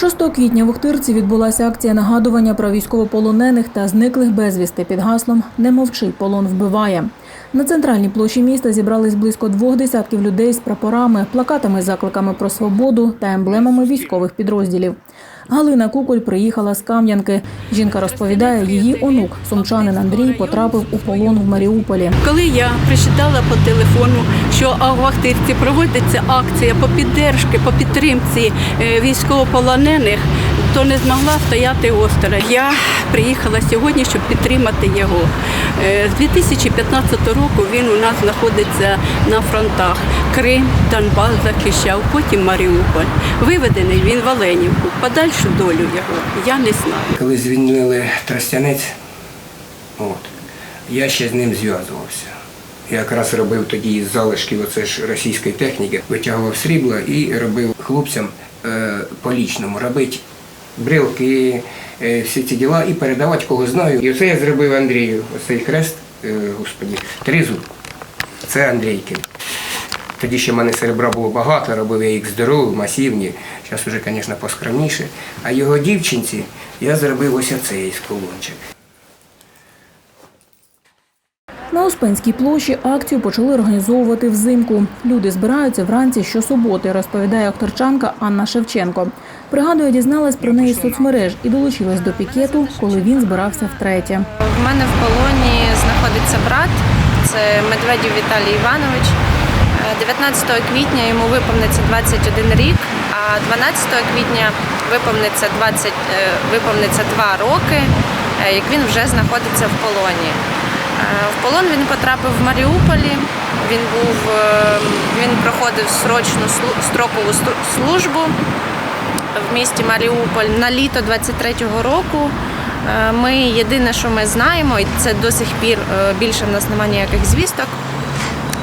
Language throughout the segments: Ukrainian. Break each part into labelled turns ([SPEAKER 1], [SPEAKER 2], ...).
[SPEAKER 1] 6 квітня в Охтирці відбулася акція нагадування про військовополонених та зниклих безвісти під гаслом Не мовчи, полон вбиває. На центральній площі міста зібрались близько двох десятків людей з прапорами, плакатами з закликами про свободу та емблемами військових підрозділів. Галина Куколь приїхала з Кам'янки. Жінка розповідає, її онук, сумчанин Андрій, потрапив у полон в Маріуполі.
[SPEAKER 2] Коли я прочитала по телефону, що в Ахтирці проводиться акція по піддержки, по підтримці е, військовополонених, то не змогла стояти осторонь. Я приїхала сьогодні, щоб підтримати його. Е, З 2015 року він у нас знаходиться на фронтах. Крим, Донбас захищав, потім Маріуполь. Виведений він в Оленівку. Подальшу долю його я не знаю.
[SPEAKER 3] Коли звільнили Тростянець, от, я ще з ним зв'язувався. Я якраз робив тоді із залишків оце ж російської техніки, витягував срібло і робив хлопцям е, по лічному робити брілки, е, всі ці діла і передавати кого знаю. І оце я зробив Андрію. Оцей хрест, е, господі, тризуб. Це Андрійкин. Тоді ще в мене серебра було багато, робив я їх здорові, масивні. Зараз вже, звісно, поскромніше. А його дівчинці я зробив ось оцей колончик.
[SPEAKER 1] На Успенській площі акцію почали організовувати взимку. Люди збираються вранці щосуботи, розповідає акторчанка Анна Шевченко. Пригадує, дізналась про неї з соцмереж і долучилась до пікету, коли він збирався втретє.
[SPEAKER 4] В мене в полоні знаходиться брат, це Медведів Віталій Іванович. Е, 19 квітня йому виповниться 21 рік, а 12 квітня виповниться 20, е, виповниться 2 роки, е, як він вже знаходиться в полоні. Е, В полон він потрапив в Маріуполі. Він був е, він проходив срочну строкову службу в місті Маріуполь на літо 23-го року. Е, Ми єдине, що ми знаємо, і це до сих пір більше в нас немає ніяких звісток.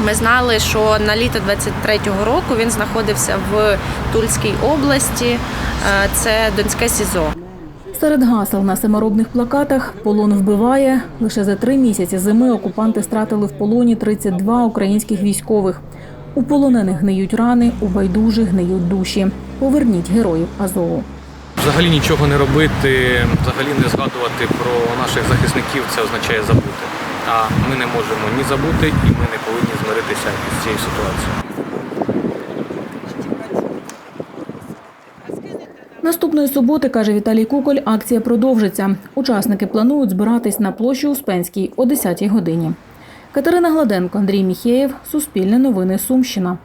[SPEAKER 4] Ми знали, що на літо 23-го року він знаходився в Тульській області, це Донське СІЗО.
[SPEAKER 1] Серед гасел на саморобних плакатах полон вбиває. Лише за три місяці зими окупанти стратили в полоні 32 українських військових. У полонених гниють рани, у байдужих гниють душі. Поверніть героїв Азову.
[SPEAKER 5] Взагалі нічого не робити, взагалі не згадувати про наших захисників це означає забути. А ми не можемо ні забути, і ми не повинні змиритися з цією ситуацією.
[SPEAKER 1] Наступної суботи, каже Віталій Куколь, акція продовжиться. Учасники планують збиратись на площі Успенській о 10-й годині. Катерина Гладенко, Андрій Міхеєв, Суспільне новини Сумщина.